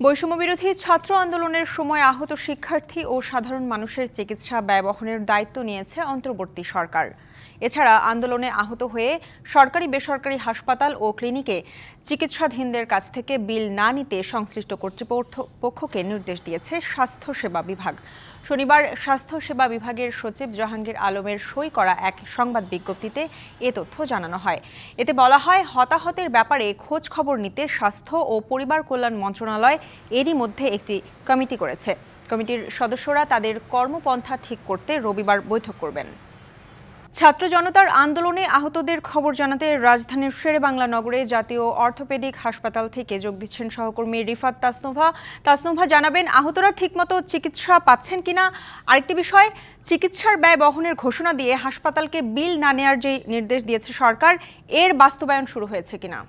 বৈষম্য বিরোধী ছাত্র আন্দোলনের সময় আহত শিক্ষার্থী ও সাধারণ মানুষের চিকিৎসা ব্যয় বহনের দায়িত্ব নিয়েছে অন্তর্বর্তী সরকার। এছাড়া আন্দোলনে আহত হয়ে সরকারি বেসরকারি হাসপাতাল ও ক্লিনিকে চিকিৎসাধীনদের কাছ থেকে বিল না নিতে সংশ্লিষ্ট কর্তৃপক্ষকে নির্দেশ দিয়েছে স্বাস্থ্যসেবা বিভাগ। শনিবার স্বাস্থ্যসেবা বিভাগের সচিব জাহাঙ্গীর আলমের সই করা এক সংবাদ বিজ্ঞপ্তিতে এ তথ্য জানানো হয়। এতে বলা হয়, হতাহতের ব্যাপারে খোঁজ খবর নিতে স্বাস্থ্য ও পরিবার কল্যাণ মন্ত্রণালয় এরই মধ্যে একটি কমিটি করেছে। কমিটির সদস্যরা তাদের কর্মপন্থা ঠিক করতে রবিবার বৈঠক করবেন। ছাত্র জনতার আন্দোলনে আহতদের খবর জানাতে রাজধানীর শেরেবাংলা নগরে জাতীয় অর্থোপেডিক হাসপাতাল থেকে যোগ দিচ্ছেন সহকর্মী রিফাত তাসনোভা। তাসনোভা জানাবেন, আহতরা ঠিকমতো চিকিৎসা পাচ্ছেন কিনা? আরেকটি বিষয়, চিকিৎসার ব্যয় বহনের ঘোষণা দিয়ে হাসপাতালকে বিল না নেয়ার যে নির্দেশ দিয়েছে সরকার, এর বাস্তবায়ন শুরু হয়েছে কিনা?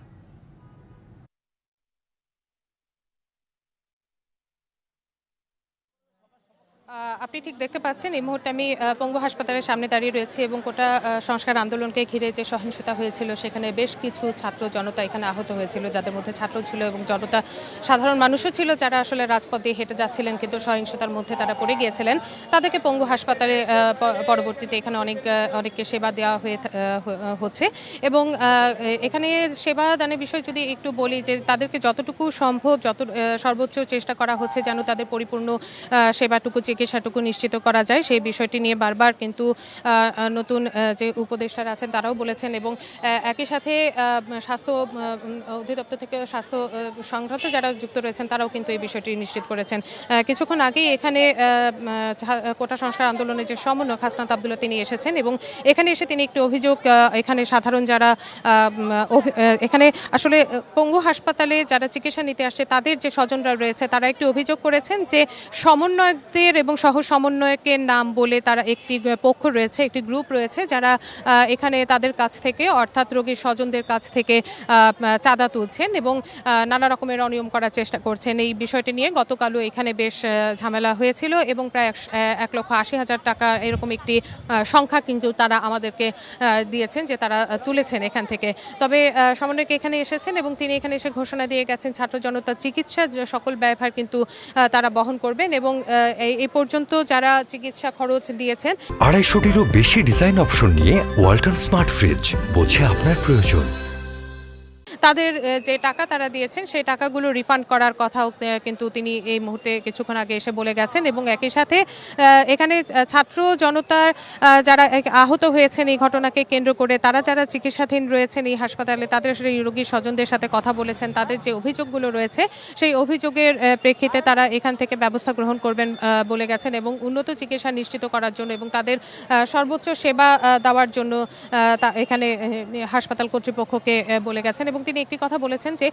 আপনি ঠিক দেখতে পাচ্ছেন, এই মুহূর্তে আমি পঙ্গু হাসপাতালের সামনে দাঁড়িয়ে রয়েছি এবং কোটা সংস্কার আন্দোলনকে ঘিরে যে সহিংসতা হয়েছিল, সেখানে বেশ কিছু ছাত্র জনতা এখানে আহত হয়েছিল, যাদের মধ্যে ছাত্র ছিল এবং জনতা সাধারণ মানুষও ছিল যারা আসলে রাজপথ হেঁটে যাচ্ছিলেন, কিন্তু সহিংসতার মধ্যে তারা পড়ে গিয়েছিলেন। তাদেরকে পঙ্গু হাসপাতালে পরবর্তীতে এখানে অনেক অনেককে সেবা দেওয়া হয়ে হচ্ছে এবং এখানে সেবা দানের বিষয় যদি একটু বলি যে তাদেরকে যতটুকু সম্ভব, যত সর্বোচ্চ চেষ্টা করা হচ্ছে যেন তাদের পরিপূর্ণ সেবাটুকু চিকিৎসাটুকু নিশ্চিত করা যায়, সেই বিষয়টি নিয়ে বারবার কিন্তু নতুন যে উপদেষ্টারা আছেন তারাও বলেছেন এবং একই সাথে স্বাস্থ্য অধিদপ্তর থেকে স্বাস্থ্য সংক্রান্ত যারা যুক্ত রয়েছেন তারাও কিন্তু এই বিষয়টি নিশ্চিত করেছেন। কিছুক্ষণ আগেই এখানে কোটা সংস্কার আন্দোলনের যে সমন্বয় হাসনাত আবদুল্লাহ তিনি এসেছেন এবং এখানে এসে তিনি একটি অভিযোগ এখানে সাধারণ যারা এখানে আসলে পঙ্গু হাসপাতালে যারা চিকিৎসা নিতে আসছে তাদের যে স্বজনরা রয়েছে তারা একটি অভিযোগ করেছেন যে সমন্বয়কদের এবং সহ সমন্বয়কের নাম বলে তারা একটি পক্ষ রয়েছে, একটি গ্রুপ রয়েছে যারা এখানে তাদের কাছ থেকে, অর্থাৎ রোগীর স্বজনদের কাছ থেকে চাঁদা তুলছেন এবং নানা রকমের অনিয়ম করার চেষ্টা করছেন। এই বিষয়টি নিয়ে গতকালও এখানে বেশ ঝামেলা হয়েছিল এবং প্রায় এক লক্ষ আশি হাজার টাকা এরকম একটি সংখ্যা কিন্তু তারা আমাদেরকে দিয়েছেন যে তারা তুলেছেন এখান থেকে। তবে সমন্বয়ক এখানে এসেছেন এবং তিনি এখানে এসে ঘোষণা দিয়ে গেছেন, ছাত্র জনতার চিকিৎসার সকল ব্যয়ভার কিন্তু তারা বহন করবেন এবং এই পর্যন্ত যারা চিকিৎসা খরচ দিয়েছেন। আড়াইশোটিরও বেশি ডিজাইন অপশন নিয়ে ওয়াল্টন স্মার্ট ফ্রিজ বোঝে আপনার প্রয়োজন। তাদের যে টাকা তারা দিয়েছেন, সেই টাকাগুলো রিফান্ড করার কথাও কিন্তু তিনি এই মুহূর্তে কিছুক্ষণ আগে এসে বলে গেছেন এবং একই সাথে এখানে ছাত্র জনতার যারা আহত হয়েছেন এই ঘটনাকে কেন্দ্র করে, তারা যারা চিকিৎসাধীন রয়েছেন এই হাসপাতালে, তাদের সেই রোগীর স্বজনদের সাথে কথা বলেছেন, তাদের যে অভিযোগগুলো রয়েছে, সেই অভিযোগের প্রেক্ষিতে তারা এখান থেকে ব্যবস্থা গ্রহণ করবেন বলে গেছেন এবং উন্নত চিকিৎসা নিশ্চিত করার জন্য এবং তাদের সর্বোচ্চ সেবা দেওয়ার জন্য এখানে হাসপাতাল কর্তৃপক্ষকে বলে গেছেন এবং তিনি একটি কথা বলেছেন যে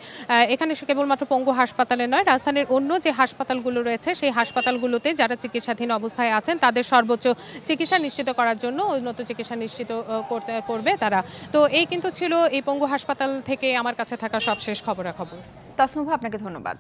এখানে কেবলমাত্র পঙ্গু হাসপাতালে নয়, রাজধানীর অন্য যে হাসপাতালগুলো রয়েছে, সেই হাসপাতালগুলোতে যারা চিকিৎসাধীন অবস্থায় আছেন, তাদের সর্বোচ্চ চিকিৎসা নিশ্চিত করার জন্য উন্নত চিকিৎসা নিশ্চিত করতে, করবে তারা। তো এই কিন্তু ছিল এই পঙ্গু হাসপাতাল থেকে আমার কাছে থাকা সবশেষ খবরাখবর। তাসমুভা আপনাকে ধন্যবাদ।